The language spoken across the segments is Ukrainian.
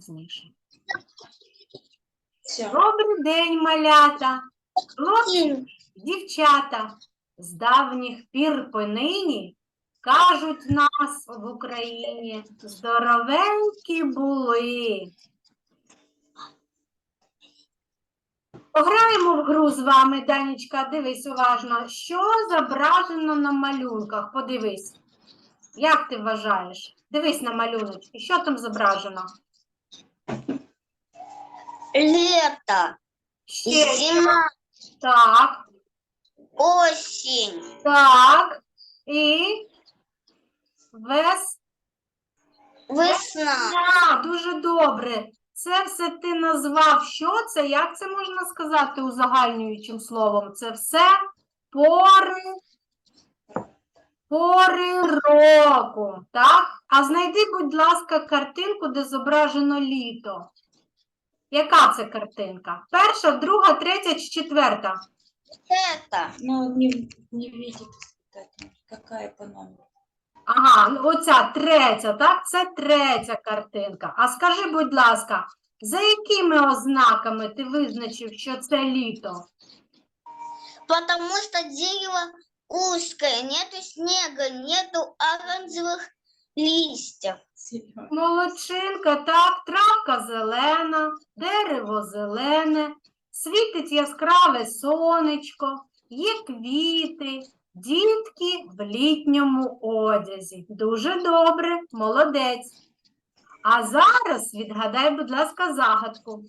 пізніше. Добрий день, малята, хлопці, дівчата. З давніх пір понині кажуть нас в Україні здоровенькі були. Пограємо в гру з вами, Данічка, дивись уважно, що зображено на малюнках. Подивись. Як ти вважаєш? Дивись на малюночки, що там зображено? Лето, Ще зима, так, осень, так. І вес. весна, А, дуже добре. Це все ти назвав. Що це? Як це можна сказати узагальнюючим словом? Це все пори, пори року. Так? А знайди, будь ласка, картинку, де зображено літо. Яка це картинка? Перша, друга, третя чи четверта? это, Ну, не, не видит испытатель. Какая по номеру? Ага, ну оця третя, так? Це третя картинка. А скажи, будь ласка, за якими ознаками ти визначив, що це літо? потому что дерево узкое, нету снега, нету оранжевых листьев. Молодчинка, так, травка зелена, дерево зелене, світить яскраве сонечко, є квіти, дітки в літньому одязі. Дуже добре, молодець. А зараз відгадай, будь ласка, загадку.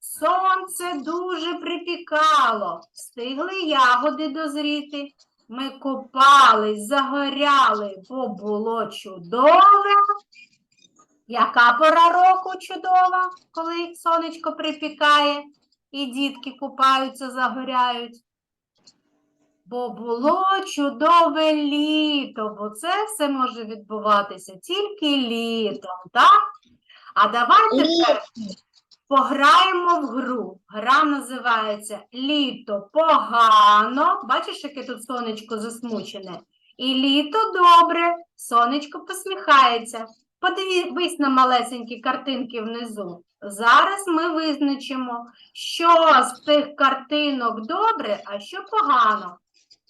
Сонце дуже припікало, встигли ягоди дозріти. Ми купались, загоряли, бо було чудове. Яка пора року чудова, коли сонечко припікає і дітки купаються, загоряють? Бо було чудове літо, бо це все може відбуватися тільки літом, так? А давайте тепер пограємо в гру. Гра називається Літо погано. Бачиш, яке тут сонечко засмучене? І літо добре, сонечко посміхається. Подивись на малесенькі картинки внизу. Зараз ми визначимо, що з цих картинок добре, а що погано.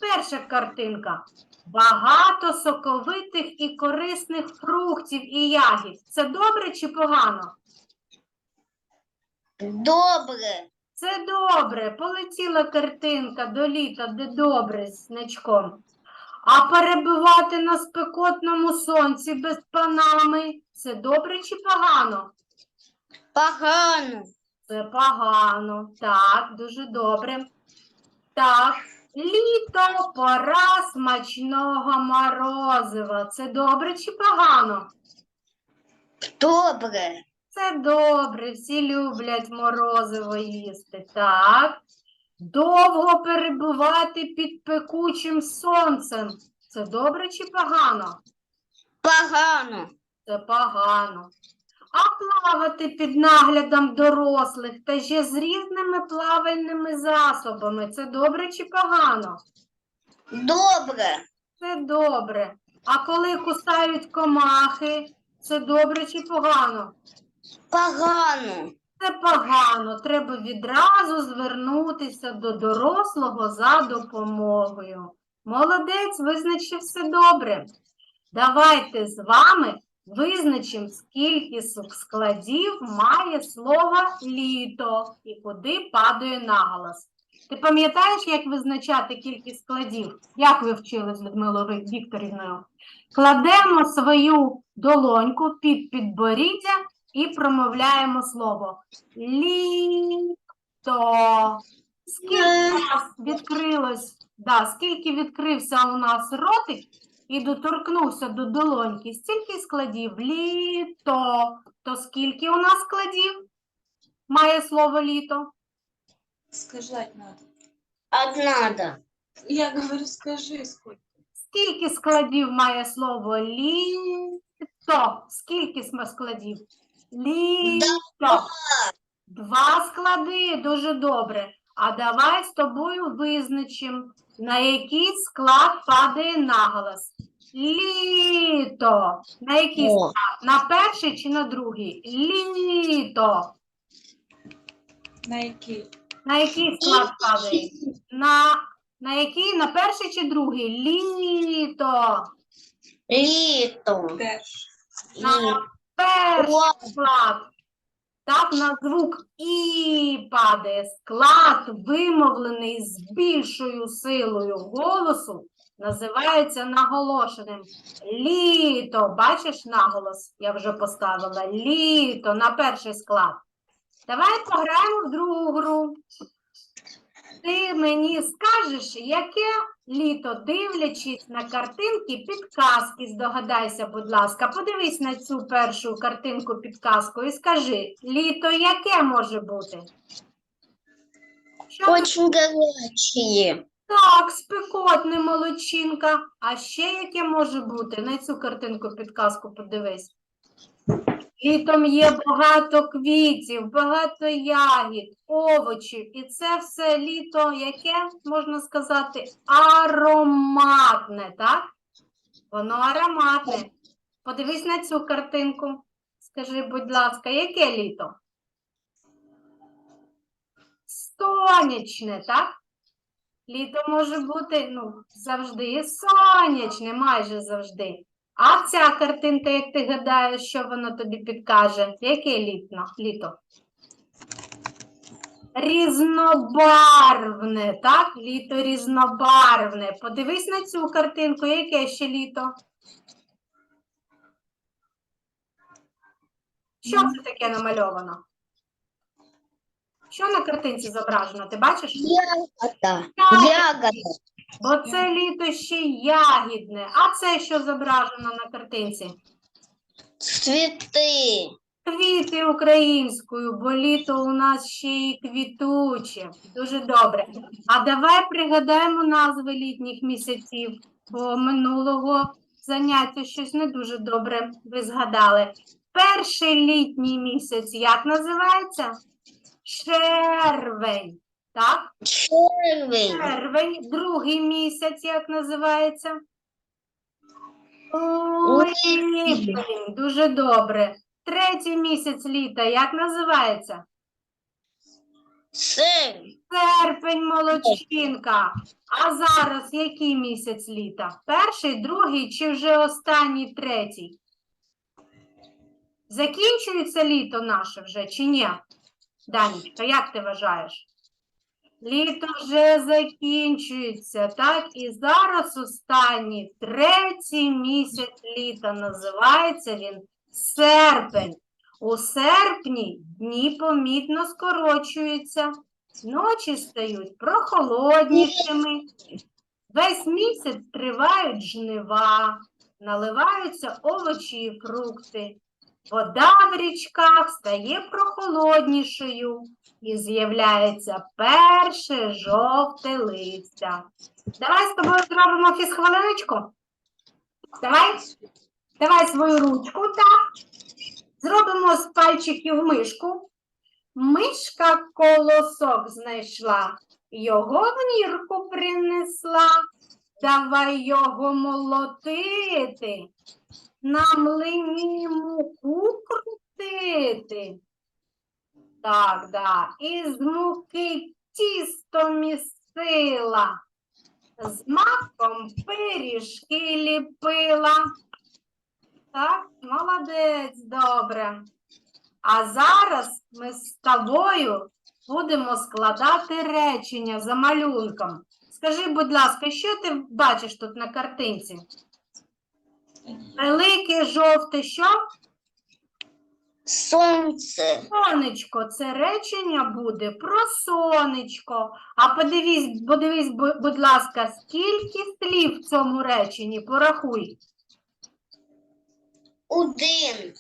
Перша картинка. Багато соковитих і корисних фруктів і ягід. Це добре чи погано? Доброе, Це добре. Полетіла картинка до літа, де добре з значком. А перебувати на спекотному сонці без панами це добре чи погано? погано, Це погано. Так, дуже добре. Так, літо, пора смачного морозива. Це добре чи погано? доброе, Це добре, всі люблять морозиво їсти. Так. Довго перебувати під пекучим сонцем. Це добре чи погано? погано, Це погано. А плавати під наглядом дорослих та ще з різними плавальними засобами. Це добре чи погано? доброе, Це добре. А коли кусають комахи, це добре чи погано? Погано, Це погано. Треба відразу звернутися до дорослого за допомогою. Молодець, визначив все добре. Давайте з вами визначимо, скільки с- складів має слово літо і куди падає наголос. Ти пам'ятаєш, як визначати кількість складів? Як ви вчили з Людмилою Вікторівною? Кладемо свою долоньку під підборіддя і промовляємо слово літо. Скільки відкрилось, да, скільки відкрився у нас ротик і доторкнувся до долоньки, стільки складів літо. То скільки у нас складів має слово літо? Сказать надо. однадо, Я говорю, скажи, сколько. Скільки складів має слово літо? Скільки складів? Літо. Два склади, дуже добре. А давай з тобою визначимо, на який склад падає наголос. Літо. На який О. склад? На перший чи на другий? Літо. На який? На який склад падає? На, на який? На перший чи другий? Літо. Літо. Теж. На перший склад. Так, на звук І падає склад, вимовлений з більшою силою голосу, називається наголошеним. Літо. Бачиш наголос? Я вже поставила. Літо на перший склад. Давай пограємо в другу гру. Мені скажеш, яке літо, дивлячись на картинки, підказки, здогадайся, будь ласка. Подивись на цю першу картинку підказку і скажи, літо яке може бути? Що? Очень горячие. Так, спекотне молодчинка. А ще яке може бути? На цю картинку підказку подивись. Літом є багато квітів, багато ягід, овочів. І це все літо, яке, можна сказати, ароматне, так? Воно ароматне. Подивись на цю картинку. Скажи, будь ласка, яке літо? Сонячне, так? Літо може бути ну, завжди сонячне, майже завжди. А ця картинка, як ти гадаєш, що воно тобі підкаже? Яке літо? літо? Різнобарвне, так? Літо різнобарвне. Подивись на цю картинку, яке ще літо? Що це таке намальовано? Що на картинці зображено? Ти бачиш? Ягода. Ягода. Бо це літо ще ягідне. А це що зображено на картинці? Цветы. Квіти українською, бо літо у нас ще й квітуче. Дуже добре. А давай пригадаємо назви літніх місяців, бо минулого заняття щось не дуже добре ви згадали. Перший літній місяць як називається? Червень. Так? Червень. Червень, другий місяць, як називається? Липень. Липень, дуже добре. Третій місяць літа, як називається? Серпень. Серпень, молодчинка. А зараз який місяць літа? Перший, другий чи вже останній, третій? Закінчується літо наше вже чи ні? Данечка, як ти вважаєш? Літо вже закінчується, так? І зараз останній, третій місяць літа називається він серпень. У серпні дні помітно скорочуються, ночі стають прохолоднішими. Весь місяць тривають жнива, наливаються овочі і фрукти. Вода в річках стає прохолоднішою і з'являється перше жовте листя. Давай з тобою зробимо фізхвилиночку. Давай. Давай свою ручку, так. Зробимо з пальчиків мишку. Мишка колосок знайшла, його в нірку принесла. Давай його молотити, на млині муку крутити. Так, да. Із муки тісто місила, з маком пиріжки ліпила. Так, молодець, добре. А зараз ми з тобою будемо складати речення за малюнком. Скажи, будь ласка, що ти бачиш тут на картинці? Велике жовте що? Солнце. Сонечко, це речення буде про сонечко. А подивись, подивись, будь ласка, скільки слів в цьому реченні? Порахуй. Один.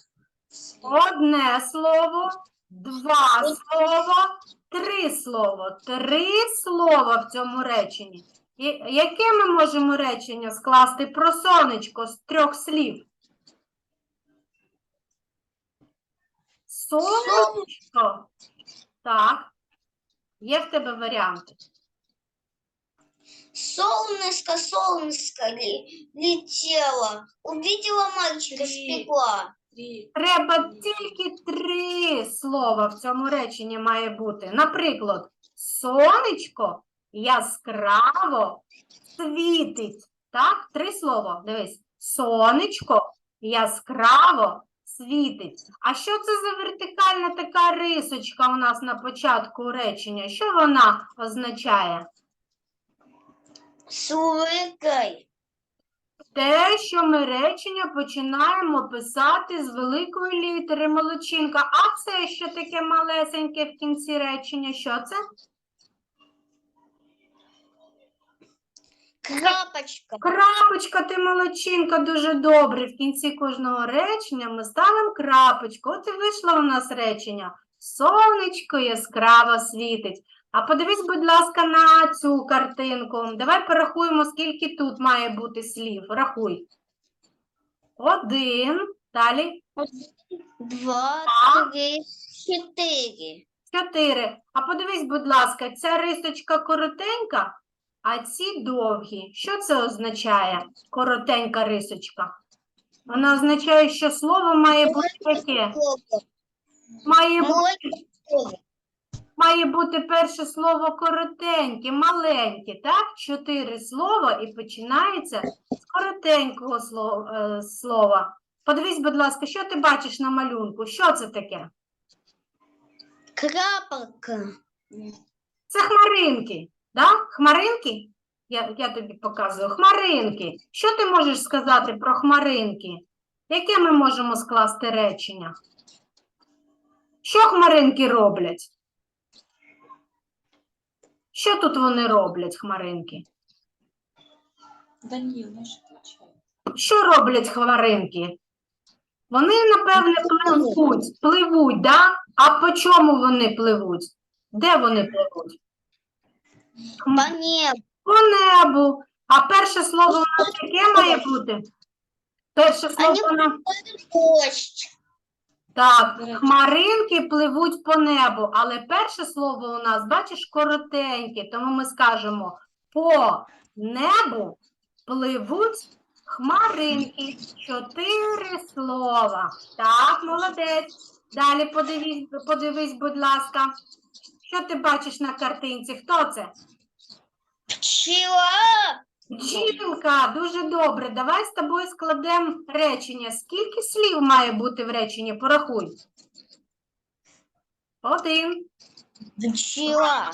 Одне слово, два слова, три слова. Три слова в цьому реченні. Яке ми можемо речення скласти про сонечко з трьох слів? Сонечко. Так. Є в тебе варіанти. Солнышко, солнышко летело. Увидела мальчика, спекла. Треба тільки три слова в цьому реченні має бути. Наприклад, сонечко яскраво світить. Так, три слова. Дивись. Сонечко яскраво світить. А що це за вертикальна така рисочка у нас на початку речення? Що вона означає? Слухай. Те, що ми речення починаємо писати з великої літери молодчинка. А це що таке малесеньке в кінці речення? Що це? Крапочка. Крапочка, ти молодчинка, дуже добре. В кінці кожного речення ми ставимо крапочку. От і вийшло у нас речення. Сонечко яскраво світить. А подивись, будь ласка, на цю картинку. Давай порахуємо, скільки тут має бути слів. Рахуй. Один. Далі. Два, три, чотири. Чотири. А подивись, будь ласка, ця рисочка коротенька, а ці довгі. Що це означає? Коротенька рисочка. Вона означає, що слово має бути яке? Має, бу- Молодець. має бути перше слово коротеньке, маленьке, так? Чотири слова і починається з коротенького слова. Е. Подивись, будь ласка, що ти бачиш на малюнку? Що це таке? Крапочка. Це хмаринки, да? Хмаринки? Я, я тобі показую. Хмаринки. Що ти можеш сказати про хмаринки? Яке ми можемо скласти речення? Що хмаринки роблять? Що тут вони роблять, хмаринки? Данил, наш. Що роблять хмаринки? Вони, напевне, пливуть, пливуть, да? А по чому вони пливуть? Де вони пливуть? По небу. По небу. А перше слово у нас яке має бути? Перше слово у нас Дощ. так, хмаринки пливуть по небу, але перше слово у нас, бачиш, коротеньке, тому ми скажемо по небу пливуть хмаринки. Чотири слова. Так, молодець. Далі подивись, подивись, будь ласка. Що ти бачиш на картинці? Хто це? Пчела. Бджілка, дуже добре. Давай з тобою складемо речення. Скільки слів має бути в реченні? Порахуй. Один, Пчела.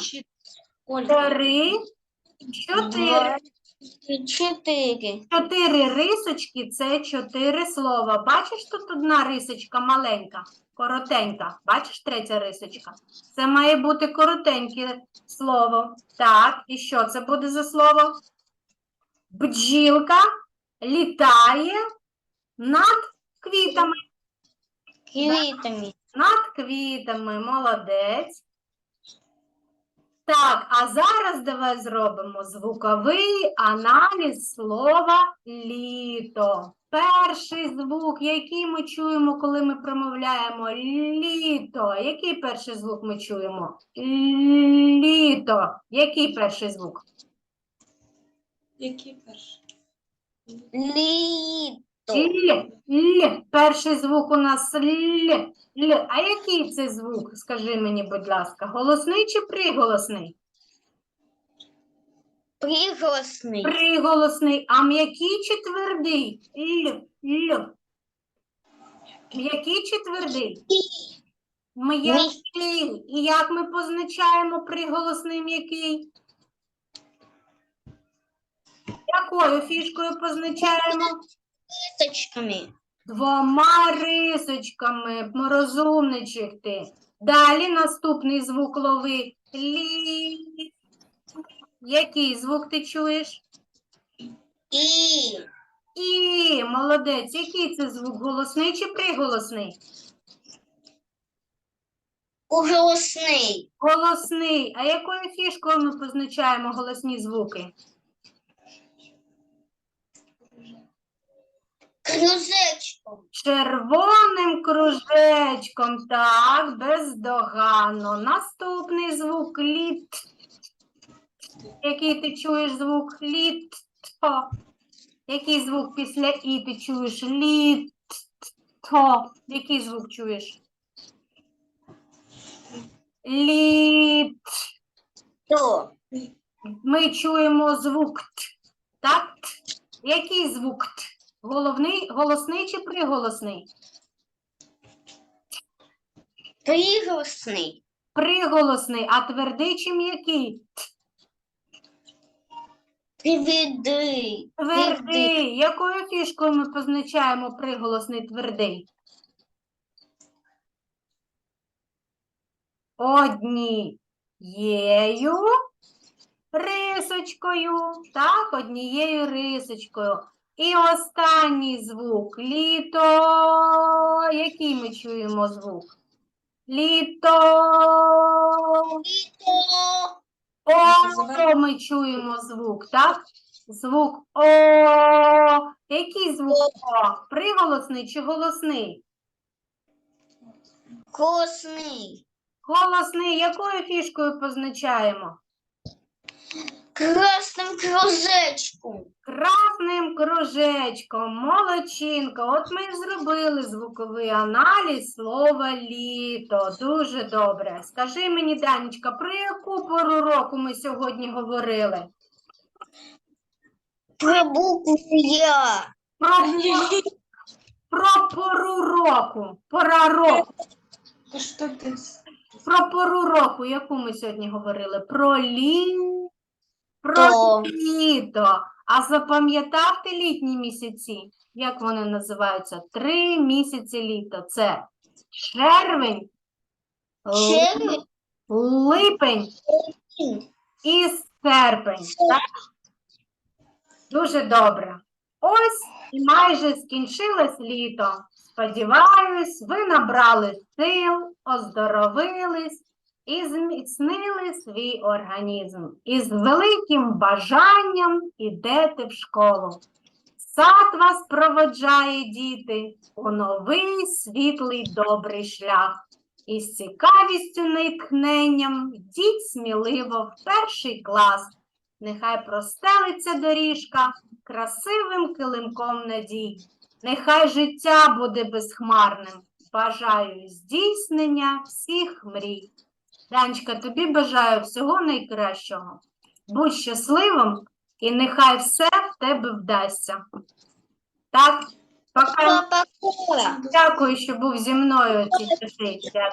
Три, чотири. Чотири. Чотири рисочки це чотири слова. Бачиш, тут одна рисочка маленька, коротенька. Бачиш третя рисочка? Це має бути коротеньке слово. Так, і що це буде за слово? Бджілка літає над квітами. Квітами. Над квітами, молодець. Так, а зараз давай зробимо звуковий аналіз слова літо. Перший звук, який ми чуємо, коли ми промовляємо літо. Який перший звук ми чуємо? Літо. Який перший звук? Який перший? Літо. Л, Л. Перший звук у нас Л. Л. А який це звук? Скажи мені, будь ласка, голосний чи приголосний? Приголосний. Приголосний. А м'який чи твердий? Л. Л. М'який чи твердий? М'який. І як ми позначаємо приголосний м'який? Якою фішкою позначаємо? Кисточками. Двома рисочками, розумничок ти. Далі наступний звук лови. Лі. Який звук ти чуєш? І. І, молодець. Який це звук? Голосний чи приголосний? Уголосний. Голосний. А якою фішкою ми позначаємо голосні звуки? Кружечком. Червоним кружечком, так, бездоганно. Наступний звук літ. Який ти чуєш звук літ? Який звук після і ти чуєш літ? Літо. Який звук чуєш? Літ. То. Ми чуємо звук т. Так? Який звук т? Головний, голосний чи приголосний? Приголосний. Приголосний, а твердий чи м'який? Т. Приведи. Твердий. Якою фішкою ми позначаємо приголосний твердий? Однією рисочкою. Так, однією рисочкою. І останній звук. Літо. Який ми чуємо звук? Літо. То. О, ми чуємо звук, так? Звук О. Який звук О? Приголосний чи голосний? Голосний. Голосний. Якою фішкою позначаємо? Красним кружечком. Красним кружечком, молодчинка. От ми і зробили звуковий аналіз слова літо. Дуже добре. Скажи мені, Данечка, про яку пору року ми сьогодні говорили? Про букву Я. Про, пор- про пору року. Пора року. Что ты? Про пору року, яку ми сьогодні говорили? Про лі... Про То. літо. А запам'ятав ти літні місяці? Як вони називаються? Три місяці літа. Це червень, Червень. липень і серпень. Так? Дуже добре. Ось і майже скінчилось літо. Сподіваюсь, ви набрали сил, оздоровились і зміцнили свій організм. І з великим бажанням ідете в школу. Сад вас проводжає, діти, у новий світлий добрий шлях. І з цікавістю натхненням йдіть сміливо в перший клас. Нехай простелиться доріжка красивим килимком надій. Нехай життя буде безхмарним. Бажаю здійснення всіх мрій. Данечка, тобі бажаю всього найкращого. Будь щасливим і нехай все в тебе вдасться. Так, пока. Дякую, що був зі мною ці часи.